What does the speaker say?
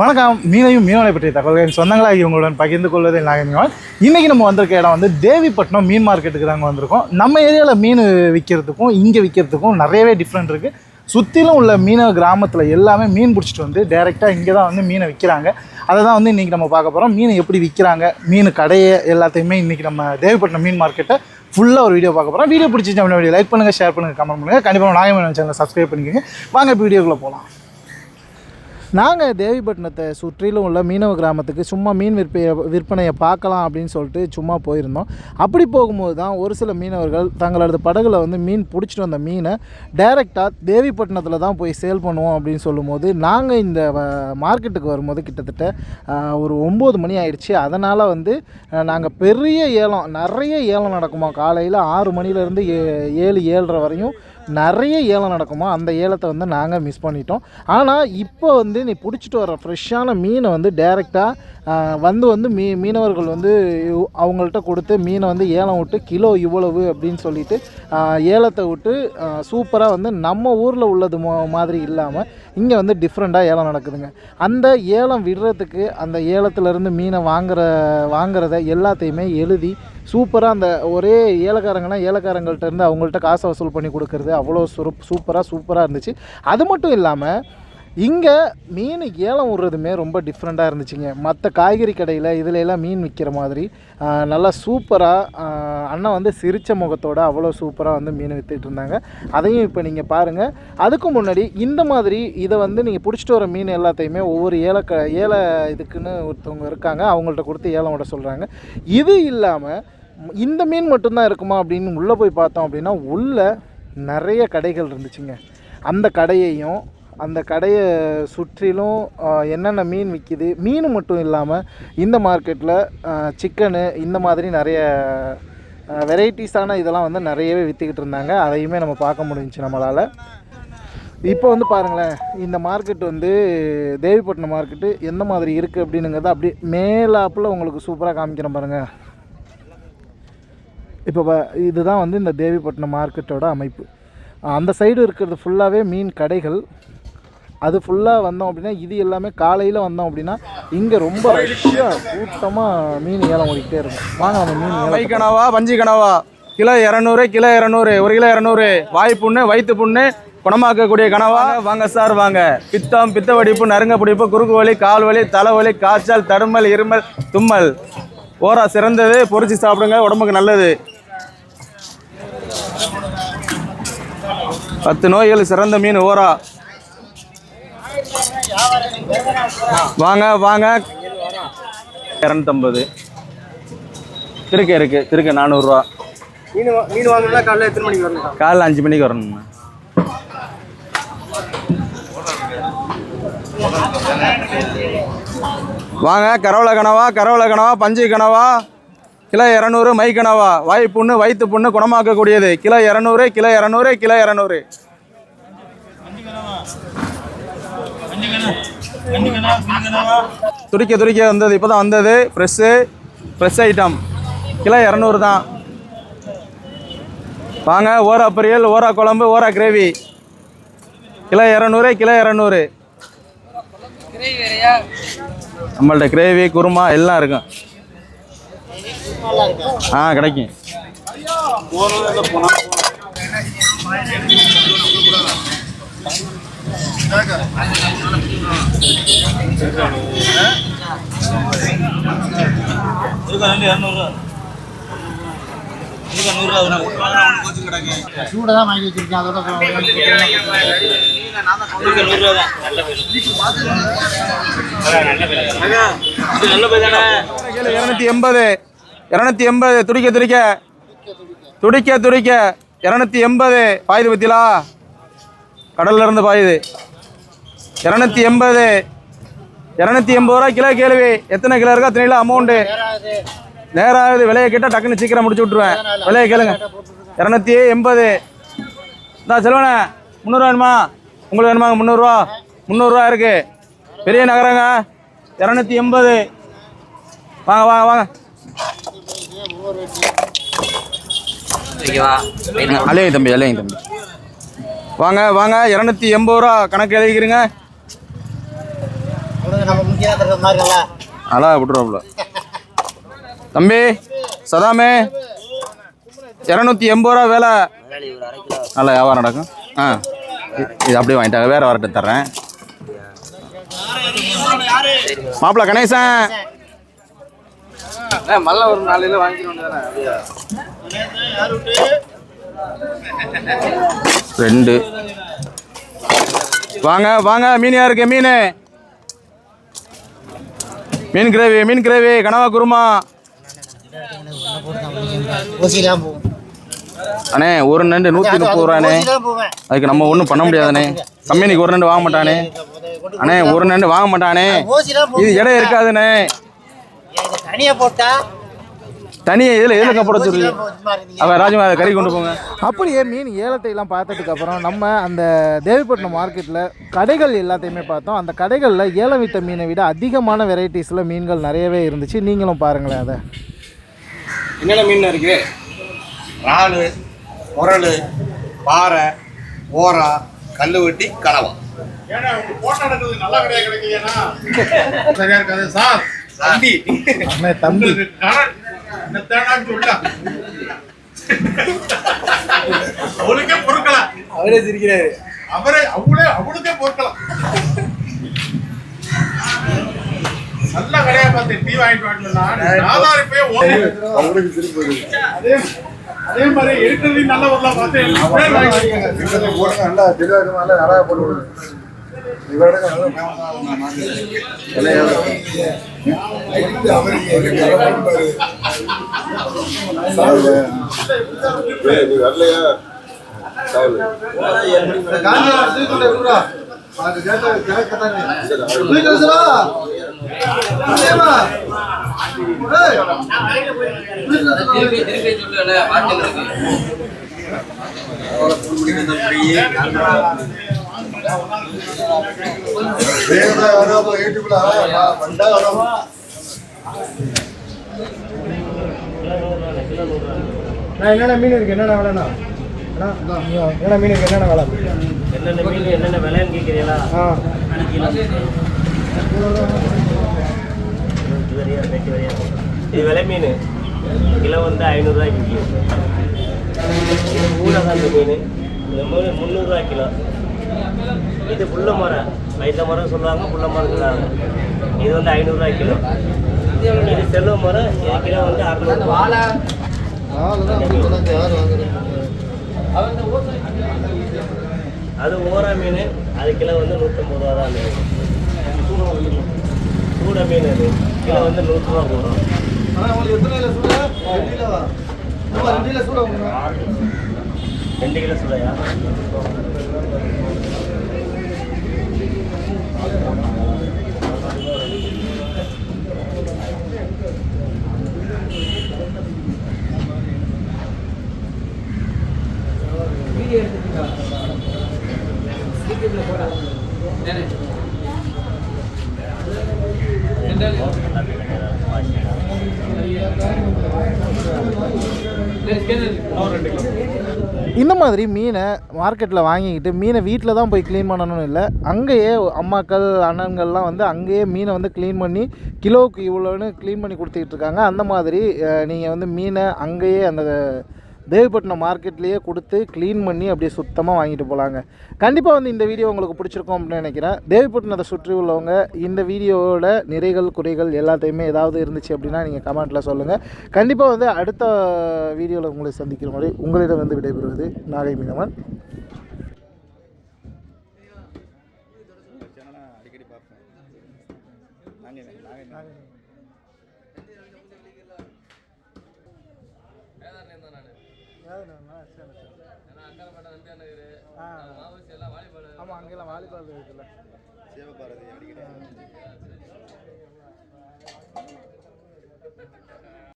வணக்கம். மீனையும் மீனவனை பற்றிய தகவல்கள் சொந்தங்களாக உங்களுடன் பகிர்ந்து கொள்வதை நாகனிவான் இன்றைக்கி நம்ம வந்திருக்க இடம் வந்து தேவிப்பட்டினம் மீன் மார்க்கெட்டுக்கு தாங்க வந்திருக்கோம். நம்ம ஏரியாவில் மீன் விற்கிறதுக்கும் இங்கே விற்கிறதுக்கும் நிறையவே டிஃப்ரெண்ட் இருக்குது சுற்றிலும் உள்ள மீனவ கிராமத்தில் எல்லாமே மீன் பிடிச்சிட்டு வந்து டேரெக்டாக இங்கே தான் வந்து மீனை விற்கிறாங்க அதை தான் வந்து இன்றைக்கி நம்ம பார்க்க போகிறோம் மீன் எப்படி விற்கிறாங்க மீன் கடையை எல்லாத்தையுமே இன்றைக்கி நம்ம தேவிப்பட்டினம் மீன் மார்க்கெட்டை ஃபுல்லாக ஒரு வீடியோ பார்க்க போகிறோம் வீடியோ பிடிச்சிச்சு அப்படின்னா வீடியோ லைக் பண்ணுங்கள் ஷேர் பண்ணுங்கள் கமெண்ட் பண்ணுங்கள் கண்டிப்பாக நாகமன் சேனலை சப்ஸ்கிரைப் பண்ணிக்கோங்க. வாங்க இப்போ வீடியோக்குள்ளே போகலாம் நாங்கள் தேவிப்பட்டினத்தை சுற்றிலும் உள்ள மீனவ கிராமத்துக்கு சும்மா மீன் விற்பனையை விற்பனையை பார்க்கலாம் அப்படின்னு சொல்லிட்டு சும்மா போயிருந்தோம். அப்படி போகும்போது தான் ஒரு சில மீனவர்கள் தங்களது படகுல வந்து மீன் பிடிச்சிட்டு வந்த மீனை டைரெக்டாக தேவிப்பட்டினத்தில் தான் போய் சேல் பண்ணுவோம் அப்படின்னு சொல்லும்போது நாங்கள் இந்த வ- மார்க்கெட்டுக்கு வரும்போது கிட்டத்தட்ட ஒரு ஒம்பது மணி ஆயிடுச்சு. அதனால் வந்து நாங்கள் பெரிய ஏலம் நிறைய ஏலம் நடக்குமா? காலையில் ஆறு மணிலேருந்து ஏ ஏழு ஏழரை வரையும் நிறைய ஏலம் நடக்குமா அந்த ஏலத்தை வந்து நாங்கள் மிஸ் பண்ணிட்டோம். ஆனால் இப்போ வந்து நீ பிடிச்சிட்டு வர ஃப்ரெஷ்ஷான மீனை வந்து டேரெக்டாக வந்து வந்து மீ மீனவர்கள் வந்து அவங்கள்ட்ட கொடுத்து மீனை வந்து ஏலம் விட்டு கிலோ இவ்வளவு அப்படின்னு சொல்லிட்டு ஏலத்தை விட்டு சூப்பராக வந்து நம்ம ஊரில் உள்ளது மாதிரி இல்லாமல் இங்கே வந்து டிஃப்ரெண்ட்டாக ஏலம் நடக்குதுங்க. அந்த ஏலம் விடுறதுக்கு அந்த ஏலத்துலேருந்து மீனை வாங்குற வாங்குறத எல்லாத்தையுமே எழுதி சூப்பராக அந்த ஒரே ஏலக்காரங்கன்னா ஏலக்காரங்கள்ட்ட இருந்து அவங்கள்ட்ட காசை வசூல் பண்ணி கொடுக்கறது அவ்வளோ சுரு சூப்பராக சூப்பராக இருந்துச்சு. அது மட்டும் இல்லாமல் இங்கே மீன் ஏலம் விடுறதுமே ரொம்ப டிஃப்ரெண்ட்டாக இருந்துச்சுங்க. மற்ற காய்கறி கடையில் இதில் எல்லாம் மீன் விற்கிற மாதிரி நல்லா சூப்பராக அண்ணன் வந்து சிரித்த முகத்தோடு அவ்வளோ சூப்பராக வந்து மீன் விற்றுட்டு இருந்தாங்க. அதையும் இப்போ நீங்கள் பாருங்கள் அதுக்கு முன்னாடி இந்த மாதிரி இதை வந்து நீங்கள் பிடிச்சிட்டு வர மீன் எல்லாத்தையுமே ஒவ்வொரு ஏல க ஏல இதுக்குன்னு ஒருத்தவங்க இருக்காங்க. அவங்கள்ட்ட கொடுத்து ஏலம் விட சொல்கிறாங்க இது இல்லாமல் இந்த மீன் மட்டும்தான் இருக்குமா அப்படின்னு உள்ளே போய் பார்த்தோம் அப்படின்னா உள்ளே நிறைய கடைகள் இருந்துச்சுங்க. அந்த கடையையும் அந்த கடையை சுற்றிலும் என்னென்ன மீன் விற்கிது மீன் மட்டும் இல்லாமல் இந்த மார்க்கெட்டில் சிக்கனு இந்த மாதிரி நிறைய வெரைட்டிஸான இதெல்லாம் வந்து நிறையவே விற்றுக்கிட்டு இருந்தாங்க. அதையுமே நம்ம பார்க்க முடிஞ்சுச்சு நம்மளால். இப்போ வந்து பாருங்களேன் இந்த மார்க்கெட் வந்து தேவிப்பட்டினம் மார்க்கெட்டு எந்த மாதிரி இருக்குது அப்படின்னுங்கிறத அப்படியே மேலாப்பில் உங்களுக்கு சூப்பராக காமிக்கிறேன் பாருங்கள் இப்போ இதுதான் வந்து இந்த தேவிப்பட்டினம் மார்க்கெட்டோட அமைப்பு. அந்த சைடு இருக்கிறது ஃபுல்லாகவே மீன் கடைகள். அது ஃபுல்லாக வந்தோம் அப்படின்னா இது எல்லாமே காலையில் வந்தோம் அப்படின்னா இங்கே ரொம்ப ரஷ்ஷாக கூட்டமாக மீன் ஏலம் ஓடிக்கிட்டே இருக்கும். வாங்க நம்ம மீன் ஏலம் கனவா பஞ்சு கனவா? கிலோ இரநூறு கிலோ இரநூறு ஒரு கிலோ இரநூறு. வாய் புண்ணு வயிற்று புண்ணு குணமாக்கக்கூடிய கனவா? வாங்க சார் வாங்க. பித்தம் பித்த வெடிப்பு நறுங்க பிடிப்பு குறுக்கு வலி கால் வலி தலைவலி காய்ச்சல் தடுமல் இருமல் தும்மல். ஓரா சிறந்தது பொரிச்சு சாப்பிடுங்க உடம்புக்கு நல்லது. பத்து நோய்கள் சிறந்த மீன் ஓரா. வாங்க வாங்க. இரநூத்தம்பது. திருக்க இருக்கு. திருக்க நானூறுரூவா மீன் மீன் வாங்கணும்னா காலைல எத்தனை மணிக்கு வரணும்? காலைல அஞ்சு மணிக்கு வரணும்ண்ணா வாங்க கரவலை கனவா கரவலை கனவா பஞ்சு கனவா கிலோ இரநூறு மை கனவா. வாய் புண்ணு வயிற்று புண்ணு குணமாக்கக்கூடியது. கிலோ இரநூறு கிலோ இரநூறு கிலோ இரநூறு. துடிக்க துடிக்க வந்தது. இப்போ தான் வந்தது. ஃப்ரெஷ்ஷு ஃப்ரெஷ் ஐட்டம் கிலோ இரநூறு தான். வாங்க ஓரா பொரியல் ஓரா குழம்பு ஓரா கிரேவி கிலோ இரநூறு கிலோ இரநூறு. நம்மள்ட்ட கிரேவி குருமா எல்லாம் இருக்கும். ஆ கிடைக்கும். வாங்கி வச்சிருக்கேன். அதோட இரநூத்தி எண்பது. இரநூத்தி எண்பது. துடிக்க துடிக்க. துடிக்க துடிக்க. இரநூத்தி எண்பது. பாயுது பத்திலா கடல்ல இருந்து பாயுது. இரநூத்தி எண்பது இரநூத்தி எண்பது ரூபா கிலோ கேள்வி. எத்தனை கிலோ இருக்கோ அத்தனை கிலோ அமௌண்ட்டு நேராகுது. விலையை கேட்டால் டக்குன்னு சீக்கிரம் முடிச்சு விட்ருவேன் விலையை கேளுங்க. இரநூத்தி எண்பது. இந்தா செல்வனே முந்நூறுவா வேணுமா? உங்களுக்கு வேணுமாங்க முந்நூறுரூவா முந்நூறுரூவா இருக்கு. பெரிய நகரங்க. இரநூத்தி எண்பது. வாங்க வாங்க வாங்க. அலையங்க தம்பி அலையங்க தம்பி. வாங்க வாங்க இரநூத்தி எண்பது ரூபா கணக்கு எழுதிக்கிறீங்க. அழகா விட்டுருவாப்புல. தம்பி சதாமே இரநூத்தி எண்பது ரூபா வேலை. நல்ல வியாபாரம் நடக்கும். ஆ இது அப்படியே வாங்கிட்டாங்க வேற வரட்டு தர்றேன். மாப்பிள்ள கணேசன். மல்ல ஒரு நாளையில வாங்கிக்கணும் ரெண்டு. வாங்க வாங்க மீன் யாருக்கு? மீன். மீன் கிரேவி மீன் கிரேவி கனவா குருமா. அண்ணே ஒரு நண்டு நூற்றி முப்பது ரூபாண்ணே. அதுக்கு நம்ம ஒன்றும் பண்ண முடியாதுண்ணே. கம்பெனிக்கு ஒரு நண்டு வாங்க மாட்டானே. அண்ணே ஒரு நண்டு வாங்க மாட்டானே. இது இடம் இருக்காதுண்ணே. தனியாக போட்டா தனியாக இதில் எதில் போட சொல்லி ஊசிலாம் போகும் சும்மா இருந்தீங்க அவன் ராஜமா அதை கறி கொண்டு போங்க. அப்படியே மீன் ஏலத்தை எல்லாம் பார்த்ததுக்கு அப்புறம் நம்ம அந்த தேவிப்பட்டினம் மார்க்கெட்டில் கடைகள் எல்லாத்தையுமே பார்த்தோம். அந்த கடைகளில் ஏலம் விட்ட மீனை விட அதிகமான வெரைட்டிஸில் மீன்கள் நிறையவே இருந்துச்சு. நீங்களும் பாருங்களேன் அதை. என்னென்ன மீன் இருக்கு? இறால் முரல் பாறை ஓரா கல்லுவட்டி கனவா. சரியா இருக்காது சார். தம்பி. அண்ணே தம்பி. அவளுக்கே பொறுக்கலாம் அவரே சிரிக்கிறாரு. அவரே அவளே அவளுக்கே பொறுக்கலாம் நல்ல கடையா பார்த்து டீ வாங்கிட்டு ஓடி அவருக்கு சிரிப்பு அதே அதே மாதிரி இருக்கிறதையும் நல்ல ஊர்ல பார்த்து நல்லா போட்டு விடுங்க இவரோட என்னென்ன மீன் இருக்கு? என்னென்ன விலைண்ணா? என்னென்ன மீன் இருக்கு? என்னென்ன விலை? என்னென்ன மீன் என்னென்ன விலைன்னு கேட்குறீங்களா? ஆ. கிலோ. இது விலை மீன். கிலோ வந்து ஐநூறுரூவாய்க்கு இது ஊரகந்த மீன். இந்த மீன் முந்நூறுரூவா கிலோ. இது புள்ள மரம். வைத்த மரம் சொல்லுவாங்க புள்ள மரம் சொல்லுவாங்க. இது வந்து ஐநூறுரூவா கிலோ. இது செல்வ மரம் இது கிலோ வந்து அறுநூறு. அது ஓரா மீன் அது கிலோ வந்து நூற்றம்பது ரூபா தான் மீன். சூட மீன் அது. கிலோ வந்து நூற்றுரூவா போடும். ரெண்டு கிலோ சூடையா ரெண்டு கிலோ இந்த மாதிரி மீனை மார்க்கெட்டில் வாங்கிக்கிட்டு மீனை வீட்டில் தான் போய் க்ளீன் பண்ணணும்னு இல்லை. அங்கேயே அம்மாக்கள் அண்ணன்கள்லாம் வந்து அங்கேயே மீனை வந்து க்ளீன் பண்ணி கிலோவுக்கு இவ்வளோன்னு க்ளீன் பண்ணி கொடுத்துக்கிட்டு இருக்காங்க. அந்த மாதிரி நீங்கள் வந்து மீனை அங்கேயே அந்த தேவிப்பட்டினம் மார்க்கெட்லேயே கொடுத்து க்ளீன் பண்ணி அப்படியே சுத்தமாக வாங்கிட்டு போகலாங்க கண்டிப்பாக வந்து இந்த வீடியோ உங்களுக்கு பிடிச்சிருக்கும் அப்படின்னு நினைக்கிறேன். தேவிப்பட்டினத்தை சுற்றி உள்ளவங்க இந்த வீடியோவோட நிறைகள் குறைகள் எல்லாத்தையுமே ஏதாவது இருந்துச்சு அப்படின்னா நீங்கள் கமெண்ட்டில் சொல்லுங்கள் கண்டிப்பாக வந்து அடுத்த வீடியோவில் உங்களை சந்திக்கிற மாதிரி உங்களிடம் வந்து விடைபெறுவது நாகை மீனவன். ஆமாம் அங்கெல்லாம் வாலிபால் இருக்குல்ல. சிவபாரதி